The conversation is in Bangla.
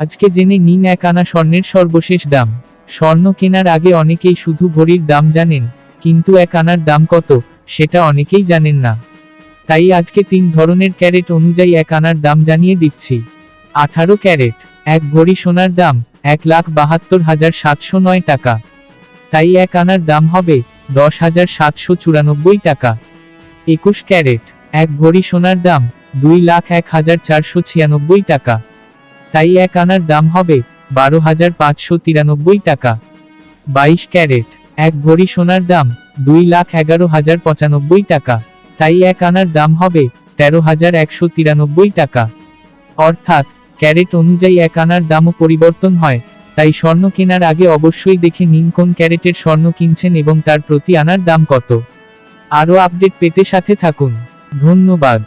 আজকে জেনে নিন এক আনা স্বর্ণের সর্বশেষ দাম। স্বর্ণ কেনার আগে অনেকেই শুধু ভরির দাম জানেন, কিন্তু এক আনার দাম কত, সেটা অনেকেই জানেন না। তাই আজকে তিন ধরনের ক্যারেট অনুযায়ী এক আনার দাম জানিয়ে দিচ্ছি। আঠারো ক্যারেট, এক ভরি সোনার দাম, এক লাখ বাহাত্তর হাজার সাতশো নয় টাকা। তাই এক আনার দাম হবে দশ হাজার সাতশো চুরানব্বই টাকা। একুশ ক্যারেট, এক ভরি সোনার দাম, দুই লাখ এক হাজার চারশো ছিয়ানব্বই টাকা। তাই এক আনার দাম হবে বারো হাজার পাঁচশো তিরানব্বই টাকা। বাইশ ক্যারেট, এক ভরি সোনার দাম দুই লাখ এগারো হাজার পঁচানব্বই টাকা। তাই এক আনার দাম হবে তেরো হাজার একশো তিরানব্বই টাকা। অর্থাৎ, ক্যারেট অনুযায়ী এক আনার দামও পরিবর্তন হয়। তাই স্বর্ণ কেনার আগে অবশ্যই দেখে নিন কোন ক্যারেটের স্বর্ণ কিনছেন এবং তার প্রতি আনার দাম কত। আরও আপডেট পেতে সাথে থাকুন। ধন্যবাদ।